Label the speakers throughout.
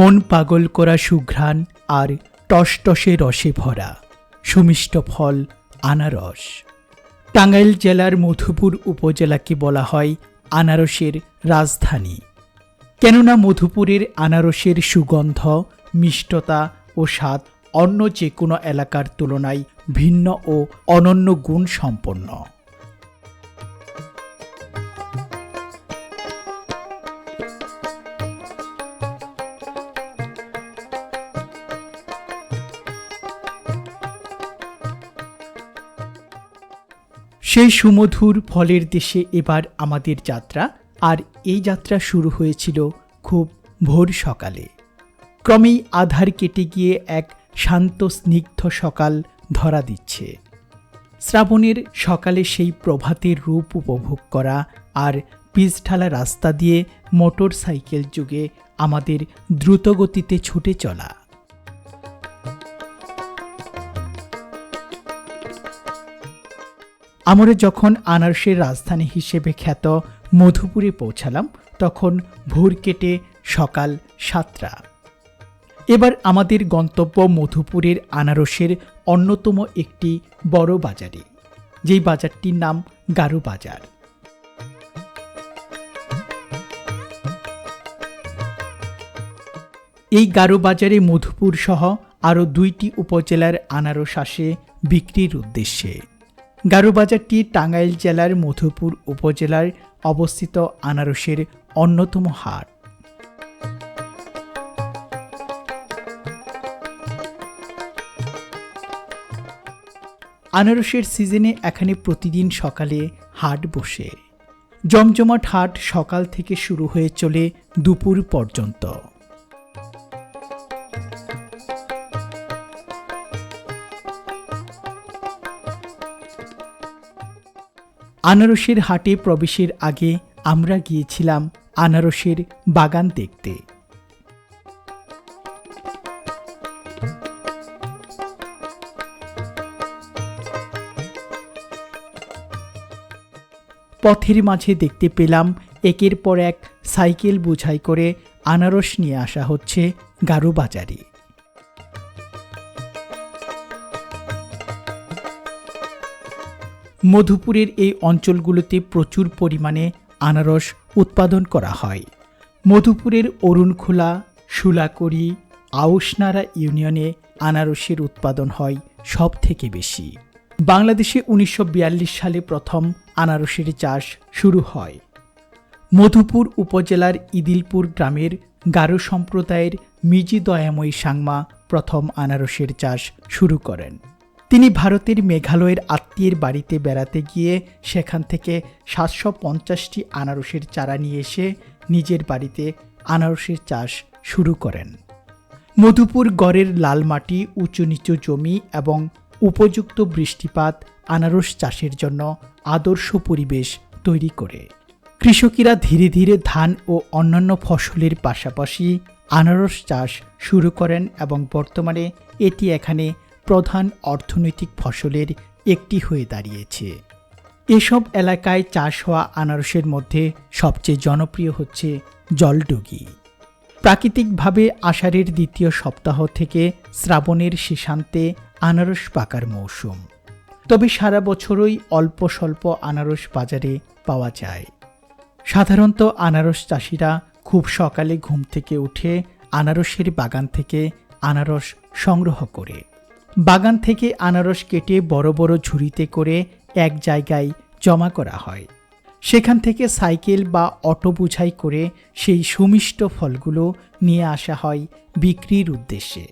Speaker 1: মন পাগল করা সুঘ্রাণ আর টসটসে রসে ভরা। সুমিষ্ট ফল, আনারস। টাঙ্গাইল জেলার মধুপুর উপজেলাকে বলা হয় আনারসের রাজধানী। কেননা মধুপুরের আনারসের সুগন্ধ, মিষ্টতা ও স্বাদ অন্য যে কোনো এলাকার তুলনায় ভিন্ন ও অনন্য গুণ সম্পন্ন। সেই সুমধুর ফলের দেশে এবার আমাদের যাত্রা, আর এই যাত্রা শুরু হয়েছিল খুব ভোর সকালে। ক্রমেই আধার কেটে গিয়ে এক শান্ত স্নিগ্ধ সকাল ধরা দিচ্ছে। শ্রাবণের সকালে সেই প্রভাতের রূপ উপভোগ করা আর পিচঢালা রাস্তা দিয়ে মোটর সাইকেল যুগে আমাদের দ্রুতগতিতে ছুটে চলা। আমরা যখন আনারসের রাজধানী হিসেবে খ্যাত মধুপুরে পৌঁছালাম, তখন ভোর কেটে সকাল সাতটা। এবার আমাদের গন্তব্য মধুপুরের আনারসের অন্যতম একটি বড় বাজারে, যেই বাজারটির নাম গারো বাজার। এই গারো বাজারে মধুপুর সহ আরও দুইটি উপজেলার আনারস আসে বিক্রির উদ্দেশ্যে। গারো বাজারটি টাঙ্গাইল জেলার মধুপুর উপজেলার অবস্থিত আনারসের অন্যতম হাট। আনারসের সিজনে এখানে প্রতিদিন সকালে হাট বসে। জমজমাট হাট সকাল থেকে শুরু হয়ে চলে দুপুর পর্যন্ত। আনারসের হাটে প্রবেশের আগে আমরা গিয়েছিলাম আনারসের বাগান দেখতে। পথের মাঝে দেখতে পেলাম একের পর এক সাইকেল বোঝাই করে আনারস নিয়ে আসা হচ্ছে গারু বাজারে। মধুপুরের এই অঞ্চলগুলোতে প্রচুর পরিমাণে আনারস উৎপাদন করা হয়। মধুপুরের অরুণখোলা, সুলাকড়ি আউসনারা ইউনিয়নে আনারসের উৎপাদন হয় সব থেকে বেশি। বাংলাদেশে উনিশশো বিয়াল্লিশ সালে প্রথম আনারসের চাষ শুরু হয়। মধুপুর উপজেলার ইদিলপুর গ্রামের গারো সম্প্রদায়ের মিজি দয়াময়ী সাংমা প্রথম আনারসের চাষ শুরু করেন। তিনি ভারতের মেঘালয়ের আত্মীয়ের বাড়িতে বেড়াতে গিয়ে সেখান থেকে সাতশো পঞ্চাশটি আনারসের চারা নিয়ে এসে নিজের বাড়িতে আনারসের চাষ শুরু করেন। মধুপুর গড়ের লাল মাটি, উঁচু নিচু জমি এবং উপযুক্ত বৃষ্টিপাত আনারস চাষের জন্য আদর্শ পরিবেশ তৈরি করে। কৃষকেরা ধীরে ধীরে ধান ও অন্যান্য ফসলের পাশাপাশি আনারস চাষ শুরু করেন এবং বর্তমানে এটি এখানে প্রধান অর্থনৈতিক ফসলের একটি হয়ে দাঁড়িয়েছে। এসব এলাকায় চাষ হওয়া আনারসের মধ্যে সবচেয়ে জনপ্রিয় হচ্ছে জলডুগি। প্রাকৃতিকভাবে আষাঢ়ের দ্বিতীয় সপ্তাহ থেকে শ্রাবণের শেষান্তে আনারস পাকার মৌসুম। তবে সারা বছরই অল্প স্বল্প আনারস বাজারে পাওয়া যায়। সাধারণত আনারস চাষিরা খুব সকালে ঘুম থেকে উঠে আনারসের বাগান থেকে আনারস সংগ্রহ করে। বাগান থেকে আনারস কেটে বড় বড় ঝুড়িতে করে এক জায়গায় জমা করা হয়। সেখান থেকে সাইকেল বা অটো বোঝাই করে সেই সুমিষ্ট ফলগুলো নিয়ে আসা হয় বিক্রির উদ্দেশ্যে।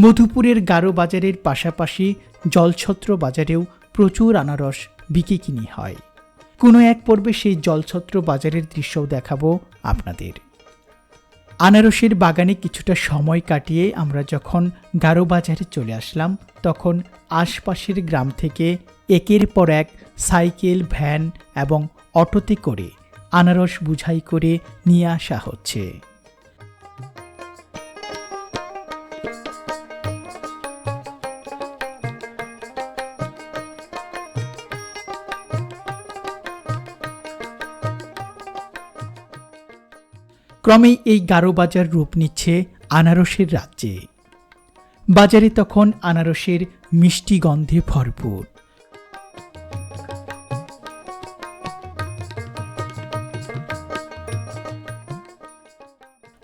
Speaker 1: মধুপুরের গারো বাজারের পাশাপাশি জলছত্র বাজারেও প্রচুর আনারস বিকে কিনি হয়। কোনো এক পর্বে সেই জলছত্র বাজারের দৃশ্যও দেখাবো আপনাদের। আনারসের বাগানে কিছুটা সময় কাটিয়ে আমরা যখন গারো বাজারে চলে আসলাম, তখন আশপাশের গ্রাম থেকে একের পর এক সাইকেল, ভ্যান এবং অটোতে করে আনারস বুঝাই করে নিয়ে আসা হচ্ছে।
Speaker 2: ক্রমেই এই গারো বাজার রূপ নিচ্ছে আনারসের রাজ্যে। বাজারে তখন আনারসের মিষ্টি গন্ধে ভরপুর।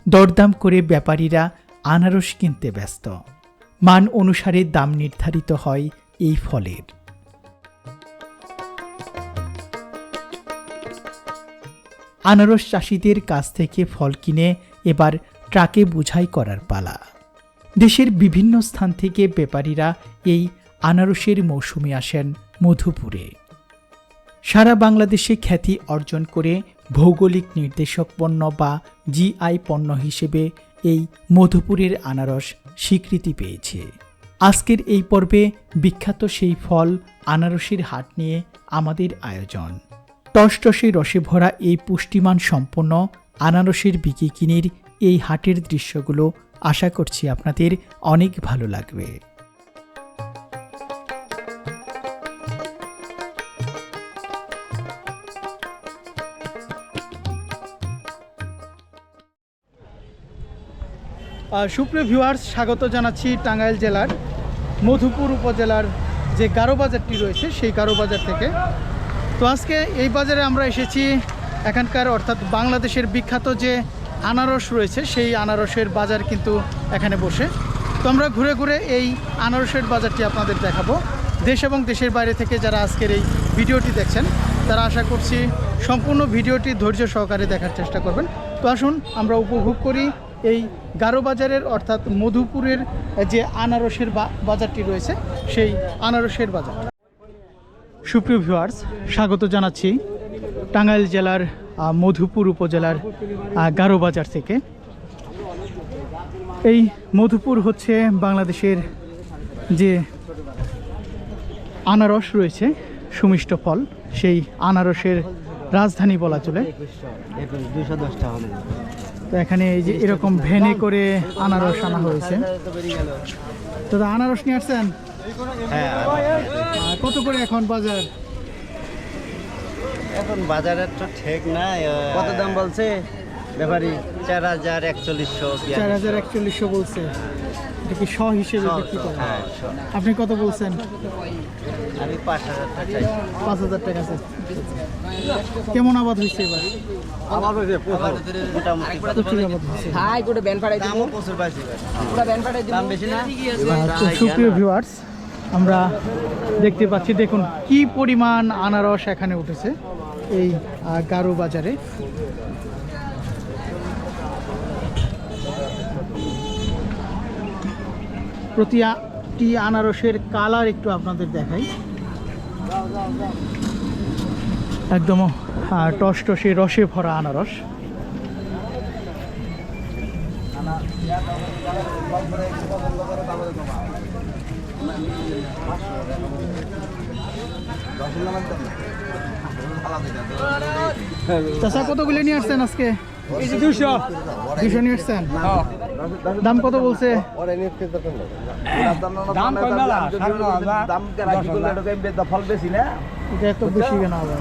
Speaker 2: দরদাম করে ব্যাপারীরা আনারস কিনতে ব্যস্ত। মান অনুসারে দাম নির্ধারিত হয় এই ফলের। আনারস চাষিদের কাছ থেকে ফল কিনে এবার ট্রাকে বোঝাই করার পালা। দেশের বিভিন্ন স্থান থেকে ব্যাপারীরা এই আনারসের মৌসুমে আসেন মধুপুরে। সারা বাংলাদেশে খ্যাতি অর্জন করে ভৌগোলিক নির্দেশক পণ্য বা জিআই পণ্য হিসেবে এই মধুপুরের আনারস স্বীকৃতি পেয়েছে। আজকের এই পর্বে বিখ্যাত সেই ফল আনারসের হাট নিয়ে আমাদের আয়োজন। টসটসে রসে ভরা এই পুষ্টিমান সম্পন্ন আনারসের বিকিকিনির এই হাটের দৃশ্যগুলো আশা করছি আপনাদের অনেক ভালো লাগবে। সুপ্রিয় ভিউয়ার্স স্বাগত জানাচ্ছি টাঙ্গাইল জেলার মধুপুর উপজেলার যে গারো বাজারটি রয়েছে, সেই গারো বাজার থেকে। তো আজকে এই বাজারে আমরা এসেছি এখানকার, অর্থাৎ বাংলাদেশের বিখ্যাত যে আনারস রয়েছে, সেই আনারসের বাজার কিন্তু এখানে বসে। তো আমরা ঘুরে ঘুরে এই আনারসের বাজারটি আপনাদের দেখাবো। দেশ এবং দেশের বাইরে থেকে যারা আজকের এই ভিডিওটি দেখছেন, তারা আশা করছি সম্পূর্ণ ভিডিওটি ধৈর্য সহকারে দেখার চেষ্টা করবেন। তো আসুন, আমরা উপভোগ করি এই গারো বাজারের, অর্থাৎ মধুপুরের যে আনারসের বাজারটি রয়েছে, সেই আনারসের বাজার। সুপ্রিয় ভিউয়ার্স স্বাগত জানাচ্ছি টাঙ্গাইল জেলার মধুপুর উপজেলার গারো বাজার থেকে। এই মধুপুর হচ্ছে বাংলাদেশের যে আনারস রয়েছে, সুমিষ্ট ফল, সেই আনারসের রাজধানী বলা চলে। তো এখানে এই যে এরকম ভ্যানে করে আনারস আনা হয়েছে। তো আনারস নিয়ে আসছেন?
Speaker 3: হ্যাঁ
Speaker 2: কত করে এখন বাজার?
Speaker 3: এখন বাজারের তো ঠিক নাই কত দাম বলছে? ব্যাপারি চার হাজার একচল্লিশশো
Speaker 2: চার হাজার একচল্লিশশো বলছে। এটা কি শ হিসেবে বিক্রি করেন
Speaker 3: হ্যাঁ
Speaker 2: আপনি কত বলছেন?
Speaker 3: আমি পাঁচ হাজার টাকা
Speaker 2: পাঁচ হাজার টাকা আছে কেমন আবাদ হয়েছে এবার? আবাদ হয়েছে
Speaker 3: প্রচুর
Speaker 2: সুপ্রিয় ভিউয়ার্স আমরা দেখতে পাচ্ছি, দেখুন কি পরিমাণ আনারস এখানে উঠেছে এই গারো বাজারে। প্রতিটি আনারসের কালার একটু আপনাদের দেখাই। একদম টস টসে রসে ভরা আনারস। চাষা কতগুলো নিয়ে আসছেন আজকে? দুশো। দুশো নিয়ে আসছেন? দাম কত বলছে? এটা এত বেশি কেন আবার?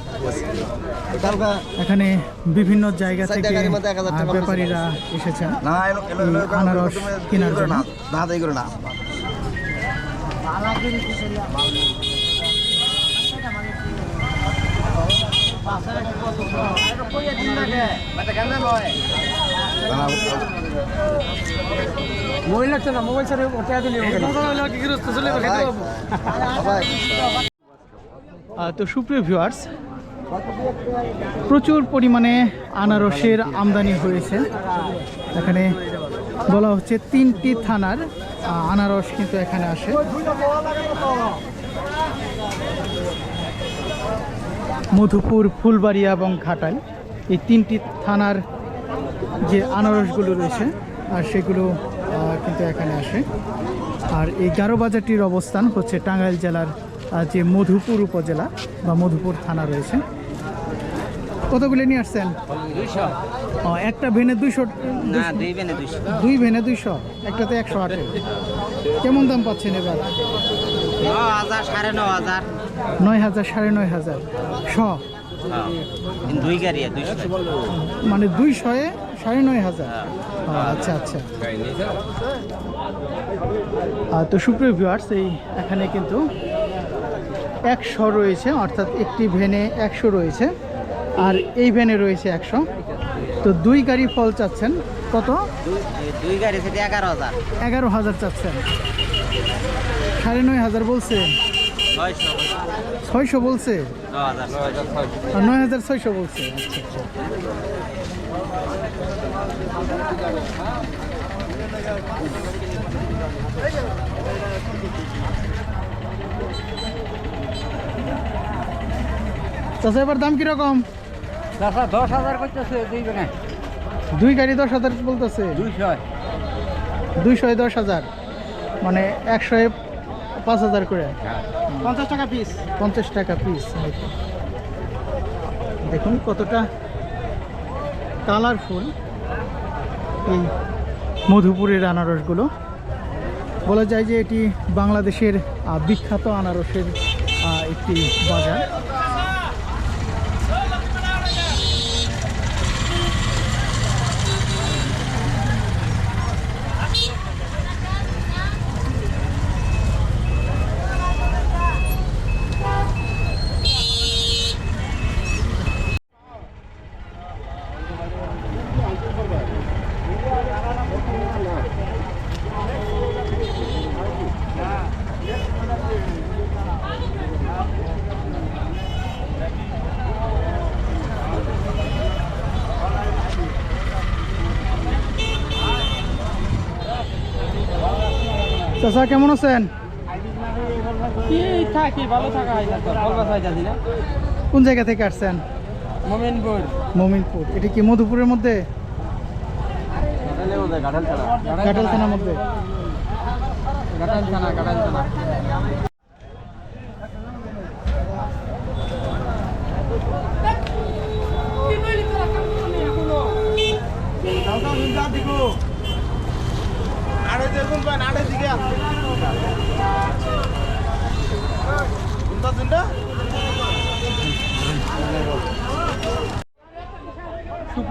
Speaker 2: এখানে বিভিন্ন জায়গা থেকে ব্যাপারীরা এসেছেন। আনারস কেনার জন্য।
Speaker 4: মোবাইল লাগছে না মোবাইল ওটা দিলে
Speaker 2: তো সুপ্রিয় ভিউয়ার্স প্রচুর পরিমাণে আনারসের আমদানি হয়েছে। এখানে বলা হচ্ছে তিনটি থানার আনারস কিন্তু এখানে আসে। মধুপুর, ফুলবাড়িয়া এবং ঘাটাল এই তিনটি থানার যে আনারসগুলো রয়েছে, আর সেগুলো কিন্তু এখানে আসে। আর এই গারো বাজারটির অবস্থান হচ্ছে টাঙ্গাইল জেলার যে মধুপুর উপজেলা বা মধুপুর থানা রয়েছে। কতগুলো নিয়ে আসছেন?
Speaker 4: দুইশো।
Speaker 2: ও, একটা ভেনে দুইশো
Speaker 4: না দুই বেনে দুইশো।
Speaker 2: দুই ভেনে দুইশো একটাতে একশো আটে। কেমন দাম পাচ্ছেন এবার?
Speaker 4: হাজার সাড়ে ন হাজার
Speaker 2: নয় হাজার সাড়ে নয় হাজার। শ?
Speaker 4: হ্যাঁ। দুই গাড়ি
Speaker 2: মানে দুই শয়ে সাড়ে নয় হাজার। আচ্ছা আচ্ছা। তো সুপ্রিয় ভিউয়ার্স এই এখানে কিন্তু একশো রয়েছে অর্থাৎ একটি ভ্যানে একশো রয়েছে আর এই ভ্যানে রয়েছে একশো। তো দুই গাড়ি ফল চাচ্ছেন কত?
Speaker 4: দুই- গাড়ি সেটা এগারো হাজার।
Speaker 2: এগারো হাজার চাচ্ছেন। সাড়ে নয় হাজার বলছে।
Speaker 4: ছয়শো
Speaker 2: বলছে। নয় হাজার ছয়শো। বলছে। আচ্ছা আচ্ছা এবার দাম কীরকম?
Speaker 4: চাষা দশ হাজার করতেছে দুই
Speaker 2: দুই গাড়ি দশ হাজার বলতেছে?
Speaker 4: দুইশো।
Speaker 2: দুইশোয় দশ হাজার। মানে একশোয় পাঁচ হাজার করে।
Speaker 4: পঞ্চাশ টাকা পিস
Speaker 2: পঞ্চাশ টাকা পিস দেখুন কতটা কালারফুল এই মধুপুরের আনারসগুলো। বলা যায় যে এটি বাংলাদেশের বিখ্যাত আনারসের একটি বাজার। চাচা কেমন আছেন? কোন জায়গা থেকে আসছেন?
Speaker 4: মোমিনপুর।
Speaker 2: এটি কি মধুপুরের মধ্যে? কাটাল থানার মধ্যে।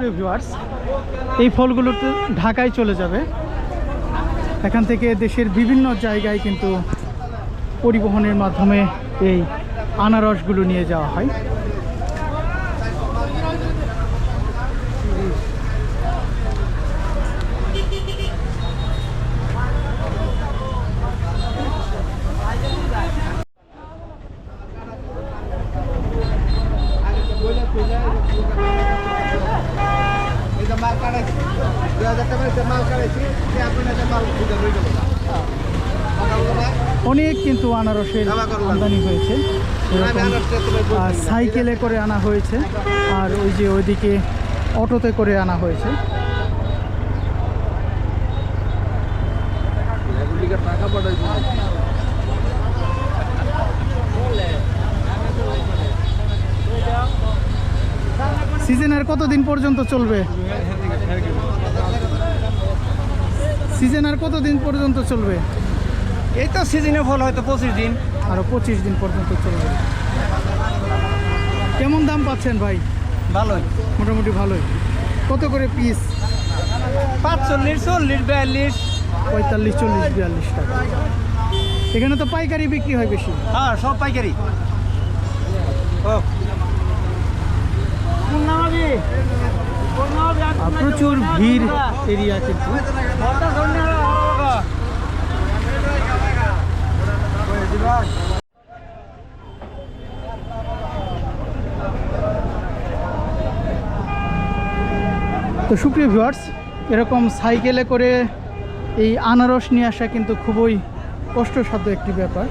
Speaker 2: সুপ্রিয় ভিউয়ার্স এই ফলগুলো তো ঢাকায় চলে যাবে। এখান থেকে দেশের বিভিন্ন জায়গায় কিন্তু পরিবহনের মাধ্যমে এই আনারসগুলো নিয়ে যাওয়া হয় অনেক কিন্তু আনারসের আমদানি হয়েছে। সাইকেলে করে আনা হয়েছে। আর ওই যে ওইদিকে অটোতে করে আনা হয়েছে। সিজন আর কতদিন পর্যন্ত চলবে? সিজন আর কতদিন পর্যন্ত চলবে?
Speaker 4: এই তো সিজনে ফল হয়তো পঁচিশ দিন।
Speaker 2: আরও পঁচিশ দিন পর্যন্ত চলবে কেমন দাম পাচ্ছেন ভাই?
Speaker 4: ভালোই।
Speaker 2: মোটামুটি ভালোই। কত করে পিস
Speaker 4: পাঁচচল্লিশ চল্লিশ বিয়াল্লিশ।
Speaker 2: পঁয়তাল্লিশ চল্লিশ বিয়াল্লিশ টাকা। এখানে তো পাইকারি বিক্রি হয় বেশি।
Speaker 4: হ্যাঁ সব পাইকারি। ও।
Speaker 2: প্রচুর ভিড় এরিয়া কিন্তু। তো সুপ্রিয় ভিউয়ার্স এরকম সাইকেলে করে এই আনারস নিয়ে আসা কিন্তু খুবই কষ্টসাধ্য একটি ব্যাপার।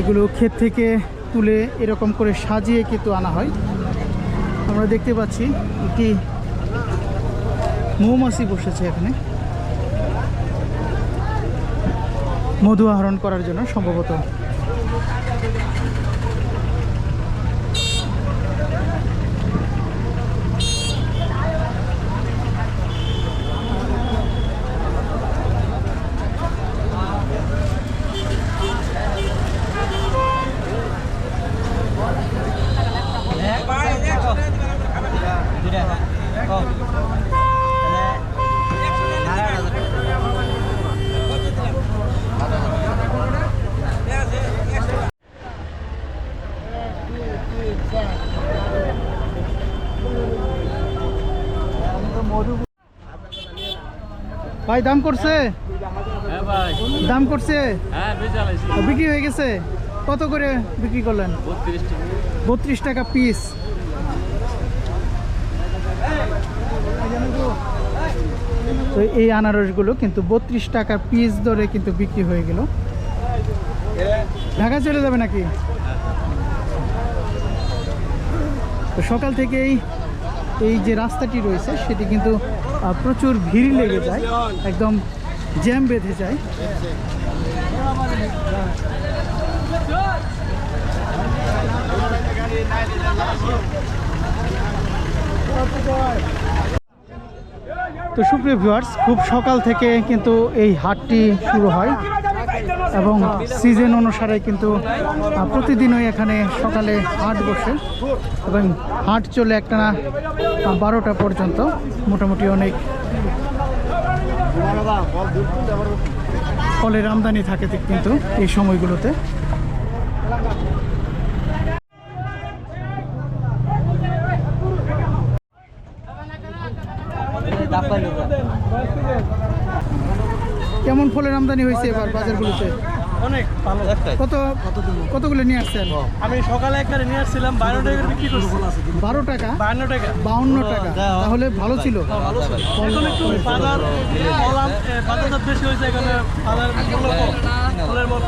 Speaker 2: এগুলো ক্ষেত থেকে তুলে এরকম করে সাজিয়ে কিন্তু আনা হয়। আমরা দেখতে পাচ্ছি, একটি মৌমাছি বসেছে এখানে। মধু আহরণ করার জন্য সম্ভবত। ভাই দাম করছে?
Speaker 4: হ্যাঁ
Speaker 2: দাম করছে?
Speaker 4: হ্যাঁ
Speaker 2: বিক্রি হয়ে গেছে? কত করে বিক্রি করলেন?
Speaker 4: বত্রিশ টাকা।
Speaker 2: পিস। তো এই আনারসগুলো কিন্তু বত্রিশ টাকা পিস দরে কিন্তু বিক্রি হয়ে গেল। ঢাকা চলে যাবে নাকি? তো সকাল থেকেই এই যে রাস্তাটি রয়েছে সেটি কিন্তু প্রচুর ভিড় লেগে যায়, একদম জ্যাম বেঁধে যায়। তো সুপ্রিয় ভিউয়ার্স খুব সকাল থেকে কিন্তু এই হাটটি শুরু হয় এবং সিজন অনুসারে কিন্তু প্রতিদিনই এখানে সকালে হাট বসে এবং হাট চলে একটা বারোটা পর্যন্ত, মোটামুটি অনেক। ফলের আমদানি থাকে কিন্তু এই সময়গুলোতে। কেমন ফলের আমদানি হয়েছে এবার বাজারগুলোতে?
Speaker 4: অনেক ভালো।
Speaker 2: কত কতগুলো নিয়ে আসছেন?
Speaker 4: আমি সকালে একটা নিয়ে আসছিলাম বারো টাকা বিক্রি করছি।
Speaker 2: বারো টাকা?
Speaker 4: বান্ন টাকা।
Speaker 2: বাউন্ন টাকা। তাহলে ভালো ছিল।
Speaker 4: এখন একটু বাজার বেশি হয়েছে এখানে বাজার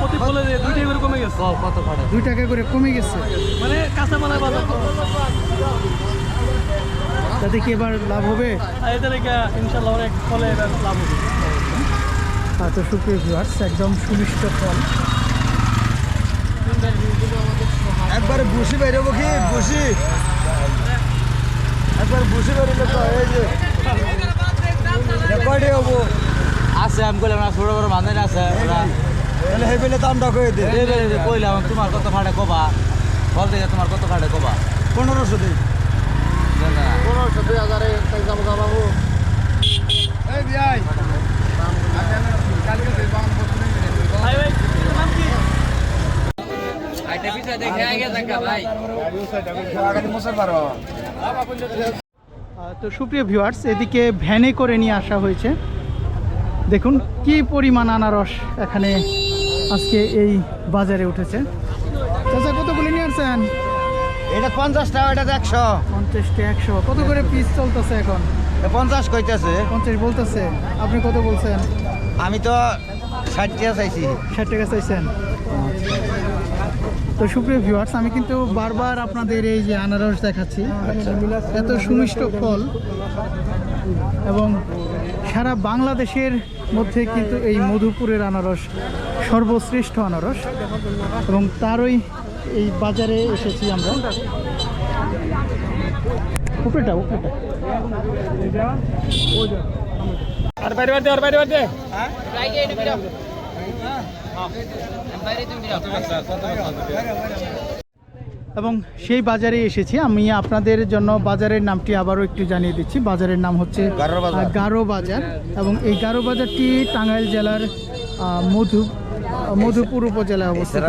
Speaker 4: প্রতি ফলে দুই টাকা করে কমে গেছে।
Speaker 2: দুই টাকা করে কমে গেছে।
Speaker 4: মানে কাঁচামালের বাজার।
Speaker 2: তাতে কি এবার লাভ হবে?
Speaker 4: ইনশাল্লাহ অনেক ফলে এবার লাভ হবে।
Speaker 2: তো সুপ্রিয় ভিউয়ার্স একদম সুমিষ্ট ফল
Speaker 5: একবার বসি বেরোবো কি? বসি। একবার বসি বেরোলে তো এই যে হব।
Speaker 3: আছে আমি কইলাম না ছোট বড় বান্ধব আছে ওরা।
Speaker 5: তাহলে হেবেলে দামটা কয়ে দে
Speaker 3: দে দে দে কইলাম তোমার কত ফাটে কবা? বল থেকে তোমার কত ফাটে কবা?
Speaker 5: পনেরোশো
Speaker 3: না
Speaker 5: পনেরোশো দুই হাজারে এই
Speaker 4: ভাই
Speaker 2: তো সুপ্রিয় ভিউয়ার্স এদিকে ভ্যানে করে নিয়ে আসা হয়েছে। দেখুন কি পরিমাণ আনারস এখানে আজকে এই বাজারে উঠেছে। চাচা কতগুলো নিয়ে আসছেন?
Speaker 5: এটা পঞ্চাশ টাকা এটা একশো।
Speaker 2: পঞ্চাশটি একশো। কত করে পিস চলতেছে এখন?
Speaker 5: পঞ্চাশ কইতেছে।
Speaker 2: পঞ্চাশ বলতেছে। আপনি কত বলছেন?
Speaker 5: আমি তো ষাট টাকা চাইছি।
Speaker 2: ষাট টাকা চাইছেন? তো সুপ্রিয় ভিউয়ার্স আমি কিন্তু বারবার আপনাদের এই যে আনারস দেখাচ্ছি। এত সুমিষ্ট ফল এবং সারা বাংলাদেশের মধ্যে কিন্তু এই মধুপুরের আনারস সর্বশ্রেষ্ঠ আনারস এবং তারই এই বাজারে এসেছি আমরা। উপরেটা উপরেটা।
Speaker 4: আর বাইরে বাইরে আর বাইরে বাইরে
Speaker 2: এবং সেই বাজারে এসেছি। আমি আপনাদের জন্য বাজারের নামটি আবারও একটু জানিয়ে দিচ্ছি। বাজারের নাম হচ্ছে
Speaker 5: গারো বাজার।
Speaker 2: আহ, গারো বাজার। এবং এই গারো বাজারটি টাঙ্গাইল জেলার মধু মধুপুর উপজেলায় অবস্থিত।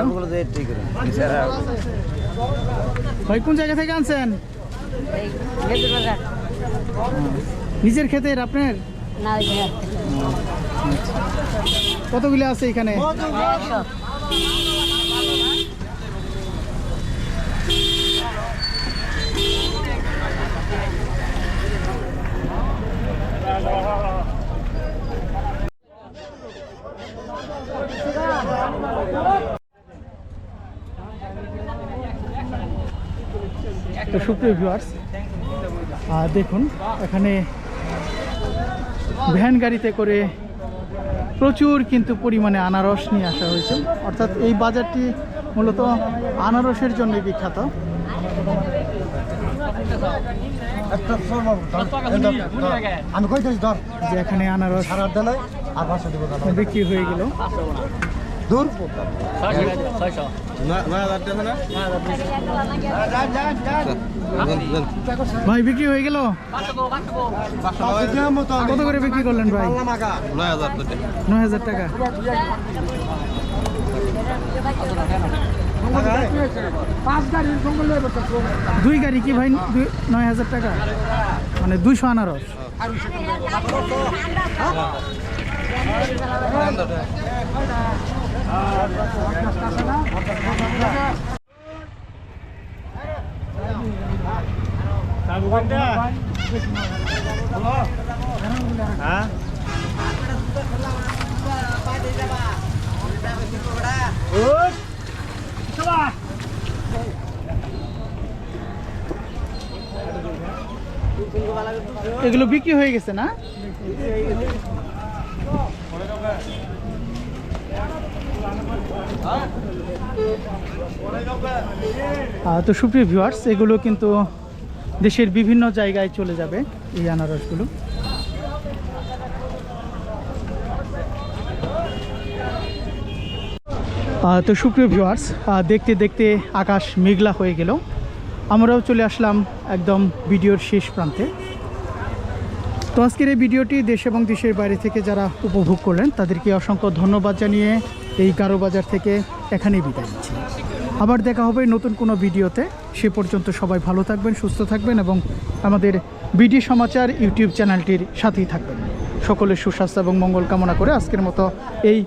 Speaker 2: ভাই কোন জায়গা থেকে আনছেন? নিজের ক্ষেতের আপনার?
Speaker 6: না
Speaker 2: আছে এখানে? তো সুপ্রিয় ভিউয়ার্স দেখুন এখানে ভ্যান গাড়িতে করে প্রচুর কিন্তু পরিমাণে আনারস নিয়ে আসা হয়েছে। অর্থাৎ এই বাজারটি মূলত আনারসের জন্য বিখ্যাত।
Speaker 5: আমি কইতেছি ধর।
Speaker 2: যে এখানে আনারস বিক্রি হয়ে গেল।
Speaker 5: দূর
Speaker 2: ভাই বিক্রি হয়ে গেল কত করে বিক্রি করলেন ভাই নয় হাজার টাকা দুই গাড়ি কি ভাই দুই- নয় হাজার টাকা মানে দুইশো আনারস এগুলো বিক্রি হয়ে গেছে না? তো সুপ্রিয় ভিউয়ার্স এগুলো কিন্তু দেশের বিভিন্ন জায়গায় চলে যাবে এই আনারসগুলো। তো সুপ্রিয় ভিউয়ার্স দেখতে দেখতে আকাশ মেঘলা হয়ে গেল। আমরাও চলে আসলাম একদম ভিডিওর শেষ প্রান্তে। তো আজকের এই ভিডিওটি দেশ এবং দেশের বাইরে থেকে যারা উপভোগ করলেন, তাদেরকে অসংখ্য ধন্যবাদ জানিয়ে এই কারও বাজার থেকে এখানেই বিদায় নিচ্ছি। আবার দেখা হবে নতুন কোনো ভিডিওতে। সে পর্যন্ত সবাই ভালো থাকবেন, সুস্থ থাকবেন এবং আমাদের বিডি সমাচার ইউটিউব চ্যানেলটির সাথেই থাকবেন। সকলের সুস্বাস্থ্য এবং মঙ্গল কামনা করে আজকের মতো এই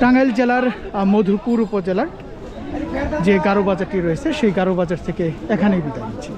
Speaker 2: টাঙ্গাইল জেলার মধুপুর উপজেলার যে গারো বাজারটি রয়েছে, সেই গারো বাজার থেকে এখানেই বিদায় নিচ্ছি।